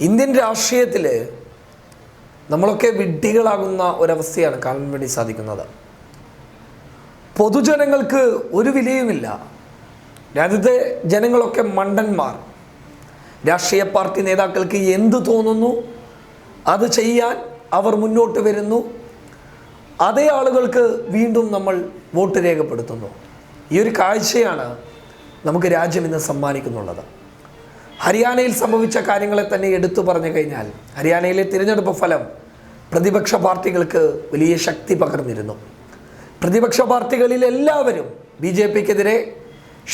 Indian രാഷ്ട്രീയത്തിൽ നമ്മളൊക്കെ വിഡ്ഢികളാകുന്ന ഒരവസ്ഥയാണ് കാണാൻ വേണ്ടി സാധിക്കുന്നത്. പൊതുജനങ്ങൾക്ക് ഒരു വിലയുമില്ല. രാജ്യത്തെ ജനങ്ങളൊക്കെ മണ്ടന്മാർ. രാഷ്ട്രീയ പാർട്ടി നേതാക്കൾക്ക് എന്ത് തോന്നുന്നു? അത് ചെയ്യാൻ അവർ മുന്നോട്ട് വരുന്നു. അതേ ആളുകൾക്ക് വീണ്ടും നമ്മൾ വോട്ട് രേഖപ്പെടുത്തുന്നു. ഈ ഒരു കാഴ്ചയാണ് നമുക്ക് രാജ്യം ഇന്ന് സമ്മാനിക്കുന്നുള്ളത്. ഹരിയാനയിൽ സംഭവിച്ച കാര്യങ്ങളെ തന്നെ എടുത്തു പറഞ്ഞു കഴിഞ്ഞാൽ ഹരിയാനയിലെ തിരഞ്ഞെടുപ്പ് ഫലം പ്രതിപക്ഷ പാർട്ടികൾക്ക് വലിയ ശക്തി പകർന്നിരുന്നു. പ്രതിപക്ഷ പാർട്ടികളിൽ എല്ലാവരും ബി ജെ പിക്കെതിരെ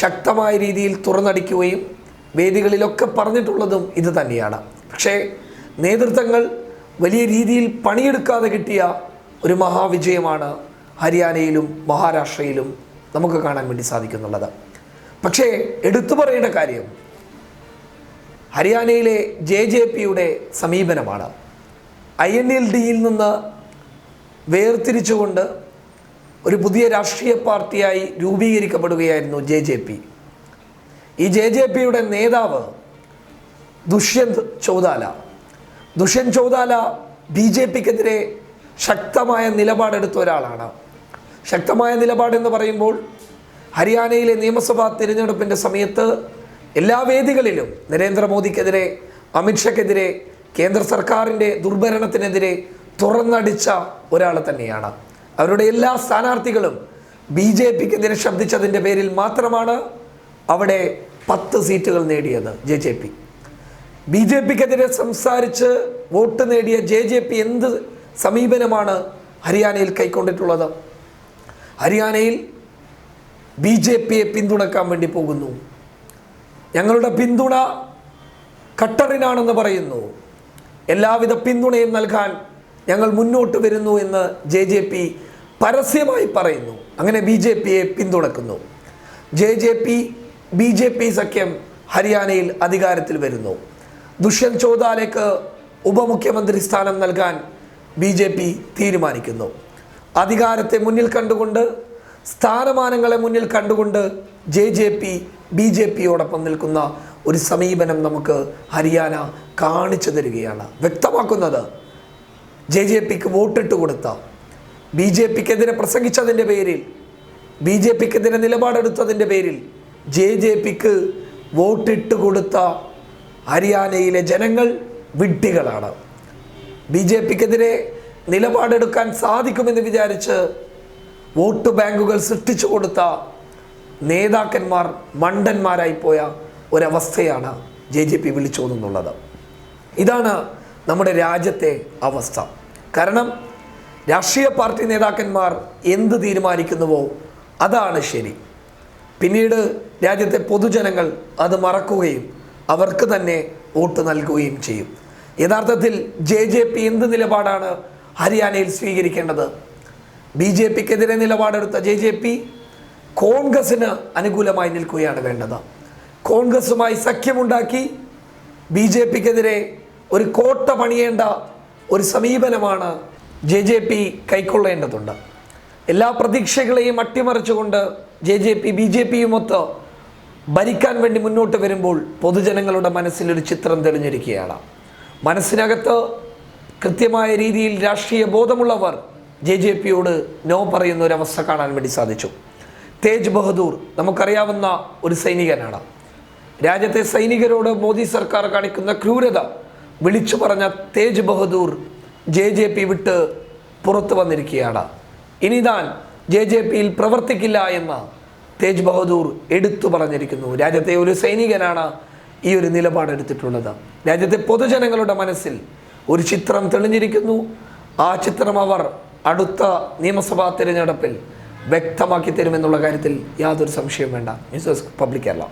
ശക്തമായ രീതിയിൽ തുറന്നടിക്കുകയും വേദികളിലൊക്കെ പറഞ്ഞിട്ടുള്ളതും ഇത് തന്നെയാണ്. പക്ഷേ നേതൃത്വങ്ങൾ വലിയ രീതിയിൽ പണിയെടുക്കാതെ കിട്ടിയ ഒരു മഹാവിജയമാണ് ഹരിയാനയിലും മഹാരാഷ്ട്രയിലും നമുക്ക് കാണാൻ വേണ്ടി സാധിക്കുന്നുള്ളത്. പക്ഷേ എടുത്തു പറയേണ്ട കാര്യം ഹരിയാനയിലെ ജെ ജെ പിയുടെ സമീപനമാണ്. ഐ എൻ എൽ ഡിയിൽ നിന്ന് വേർതിരിച്ചുകൊണ്ട് ഒരു പുതിയ രാഷ്ട്രീയ പാർട്ടിയായി രൂപീകരിക്കപ്പെടുകയായിരുന്നു ജെ ജെ പി. ഈ ജെ ജെ പിയുടെ നേതാവ് ദുഷ്യന്ത് ചൗതാല. ദുഷ്യന്ത് ചൗതാല ബി ജെ പിക്കെതിരെ ശക്തമായ നിലപാടെടുത്ത ഒരാളാണ്. ശക്തമായ നിലപാടെന്ന് പറയുമ്പോൾ ഹരിയാനയിലെ നിയമസഭാ തിരഞ്ഞെടുപ്പിന്റെ സമയത്ത് എല്ലാ വേദികളിലും നരേന്ദ്രമോദിക്കെതിരെ അമിത്ഷയ്ക്കെതിരെ കേന്ദ്ര സർക്കാരിന്റെ ദുർഭരണത്തിനെതിരെ തുറന്നടിച്ച ഒരാൾ തന്നെയാണ്. അവരുടെ എല്ലാ സ്ഥാനാർത്ഥികളും ബി ജെ പിക്കെതിരെ ശബ്ദിച്ചതിന്റെ പേരിൽ മാത്രമാണ് അവിടെ പത്ത് സീറ്റുകൾ നേടിയത് J J P. B J പിക്കെതിരെ സംസാരിച്ച് വോട്ട് നേടിയ ജെ ജെ പി എന്ത് സമീപനമാണ് ഹരിയാനയിൽ കൈക്കൊണ്ടിട്ടുള്ളത്? ഹരിയാനയിൽ ബി ജെ പിയെ പിന്തുണക്കാൻ വേണ്ടി പോകുന്നു. ഞങ്ങളുടെ പിന്തുണ ഖട്ടറിനാണെന്ന് പറയുന്നു. എല്ലാവിധ പിന്തുണയും നൽകാൻ ഞങ്ങൾ മുന്നോട്ട് വരുന്നു എന്ന് ജെ ജെ പി പരസ്യമായി പറയുന്നു. അങ്ങനെ ബി ജെ പിയെ പിന്തുണക്കുന്നു. J J P B J P സഖ്യം ഹരിയാനയിൽ അധികാരത്തിൽ വരുന്നു. ദുഷ്യന്ത് ചോദാലയ്ക്ക് ഉപമുഖ്യമന്ത്രി സ്ഥാനം നൽകാൻ ബി ജെ പി തീരുമാനിക്കുന്നു. അധികാരത്തെ മുന്നിൽ കണ്ടുകൊണ്ട് സ്ഥാനമാനങ്ങളെ മുന്നിൽ കണ്ടുകൊണ്ട് J J P B J പിയോടൊപ്പം നിൽക്കുന്ന ഒരു സമീപനം നമുക്ക് ഹരിയാന കാണിച്ചു തരികയാണ്. വ്യക്തമാക്കുന്നത് ജെ ജെ പിക്ക് വോട്ടിട്ട് കൊടുത്ത ബി ജെ പിക്കെതിരെ പ്രസംഗിച്ചതിന്റെ പേരിൽ ബി ജെ പിക്കെതിരെ നിലപാടെടുത്തതിന്റെ പേരിൽ ജെ ജെ പിക്ക് വോട്ടിട്ട് കൊടുത്ത ഹരിയാനയിലെ ജനങ്ങൾ വിഡ്ഢികളാണ്. ബി ജെ പിക്കെതിരെ നിലപാടെടുക്കാൻ സാധിക്കുമെന്ന് വിചാരിച്ച് വോട്ട് ബാങ്കുകൾ സൃഷ്ടിച്ചു കൊടുത്ത നേതാക്കന്മാർ മണ്ടന്മാരായി പോയ ഒരവസ്ഥയാണ് ജെ ജെ പി വിളിച്ചോന്നുള്ളത് ഇതാണ് നമ്മുടെ രാജ്യത്തെ അവസ്ഥ. കാരണം രാഷ്ട്രീയ പാർട്ടി നേതാക്കന്മാർ എന്ത് തീരുമാനിക്കുന്നുവോ അതാണ് ശരി. പിന്നീട് രാജ്യത്തെ പൊതുജനങ്ങൾ അത് മറക്കുകയും അവർക്ക് തന്നെ വോട്ട് നൽകുകയും ചെയ്യും. യഥാർത്ഥത്തിൽ ജെ ജെ പി എന്ത് നിലപാടാണ് ഹരിയാനയിൽ സ്വീകരിക്കേണ്ടത്? ബി ജെ പിക്കെതിരെ നിലപാടെടുത്ത ജെ ജെ പി കോൺഗ്രസിന് അനുകൂലമായി നിൽക്കുകയാണ് വേണ്ടത്. കോൺഗ്രസുമായി സഖ്യമുണ്ടാക്കി ബി ജെ പിക്കെതിരെ ഒരു കോട്ട പണിയേണ്ട ഒരു സമീപനമാണ് ജെ ജെ പി കൈക്കൊള്ളേണ്ടതുണ്ട്. എല്ലാ പ്രതീക്ഷകളെയും അട്ടിമറിച്ചുകൊണ്ട് J J P B J പിയുമൊത്ത് ഭരിക്കാൻ വേണ്ടി മുന്നോട്ട് വരുമ്പോൾ പൊതുജനങ്ങളുടെ മനസ്സിലൊരു ചിത്രം തെളിഞ്ഞിരിക്കുകയാണ്. മനസ്സിനകത്ത് കൃത്യമായ രീതിയിൽ രാഷ്ട്രീയ ബോധമുള്ളവർ ജെ ജെ പിയോട് നോ പറയുന്ന ഒരു അവസ്ഥ കാണാൻ വേണ്ടി സാധിച്ചു. തേജ് ബഹദൂർ നമുക്കറിയാവുന്ന ഒരു സൈനികനാണ്. രാജ്യത്തെ സൈനികരോട് മോദി സർക്കാർ കാണിക്കുന്ന ക്രൂരത വിളിച്ചു പറഞ്ഞ Tej Bahadur J J P വിട്ട് പുറത്തു വന്നിരിക്കുകയാണ്. ഇനി താൻ ജെ ജെ പിയിൽ പ്രവർത്തിക്കില്ല എന്ന് തേജ് ബഹദൂർ എടുത്തു പറഞ്ഞിരിക്കുന്നു. രാജ്യത്തെ ഒരു സൈനികനാണ് ഈ ഒരു നിലപാടെടുത്തിട്ടുള്ളത് രാജ്യത്തെ പൊതുജനങ്ങളുടെ മനസ്സിൽ ഒരു ചിത്രം തെളിഞ്ഞിരിക്കുന്നു. ആ ചിത്രം അവർ അടുത്ത നിയമസഭാ തിരഞ്ഞെടുപ്പിൽ വ്യക്തമാക്കി തരുമെന്നുള്ള കാര്യത്തിൽ യാതൊരു സംശയവും വേണ്ട. News desk public Kerala.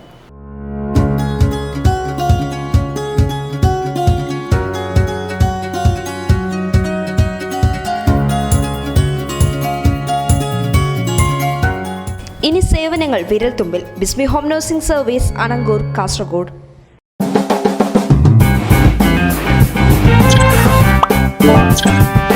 ഇനി സേവനങ്ങൾ വിരൽത്തുമ്പിൽ. Bismi home nursing service Anangoor Kasaragod. Thank you.